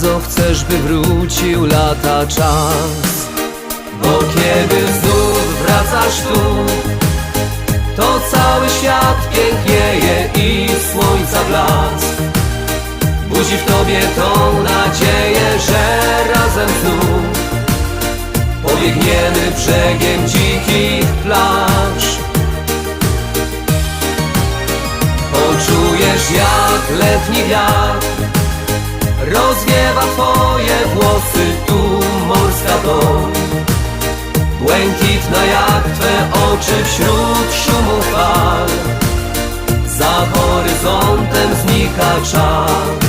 Co chcesz, by wrócił lata czas. Bo kiedy znów wracasz tu To cały świat pięknieje i słońca blask. Budzi w tobie tą nadzieję, że razem znów Pobiegniemy brzegiem dzikich plaż. Poczujesz jak letni wiatr Błękitna jak twe oczy wśród szumu fal. Za horyzontem znika czas